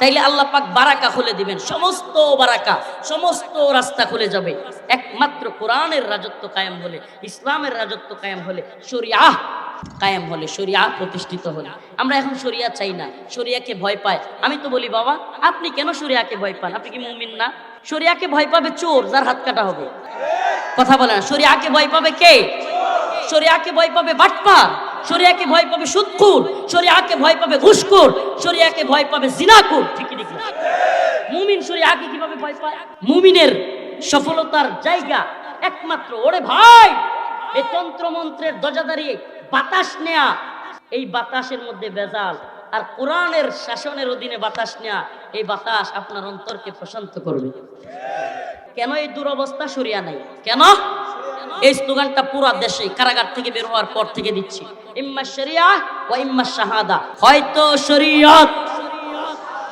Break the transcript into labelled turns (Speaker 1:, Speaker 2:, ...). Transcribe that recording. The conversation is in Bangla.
Speaker 1: তাইলে আল্লাহ পাক বারাকা খুলে দিবেন, সমস্ত বারাকা, সমস্ত রাস্তা খুলে যাবে। একমাত্র কোরআনের রাজত্ব কায়েম হলে, ইসলামের রাজত্ব কায়েম হলে, শরিয়া কায়েম হলে, শরিয়া প্রতিষ্ঠিত হলে। আমরা এখন শরিয়া চাই না, শরিয়াকে ভয় পায়। আমি তো বলি, বাবা, আপনি কেন শরিয়াকে ভয় পান? আপনি কি মুমিন না? শরিয়াকে ভয় পাবে চোর, যার হাত কাটা হবে। কথা বলে না, শরিয়াকে ভয় পাবে কে? শরিয়াকে ভয় পাবে বাটপার। শরিয়াকে ভয় পাবে সুদকুর শরিয়াকে ভয় পাবে ঘুষকুর শরিয়াকে ভয় পাবে জিনাকুর ঠিক না মুমিন শরিয়াকে কীভাবে ভয় পায়? মুমিনের সফলতার জায়গা একমাত্র। ওরে ভাই, এই তন্ত্রমন্ত্রের দরজা দাঁড়িয়ে বাতাস নেয়া, এই বাতাসের মধ্যে বেজাল আর কোরআনের শাসনের অধীনে বাতাস নেয়া, এই বাতাস আপনার অন্তরকে প্রশান্ত করবে। কেন এই দুরবস্থা সরিয়া নাই? কেন? এই স্লোগানটা পুরো দেশে কারাগার থেকে বের হওয়ার পর থেকে দিচ্ছি। ইম্মা শরিয়া ও ইম্মা শাহাদা। হয়তো শরীয়ত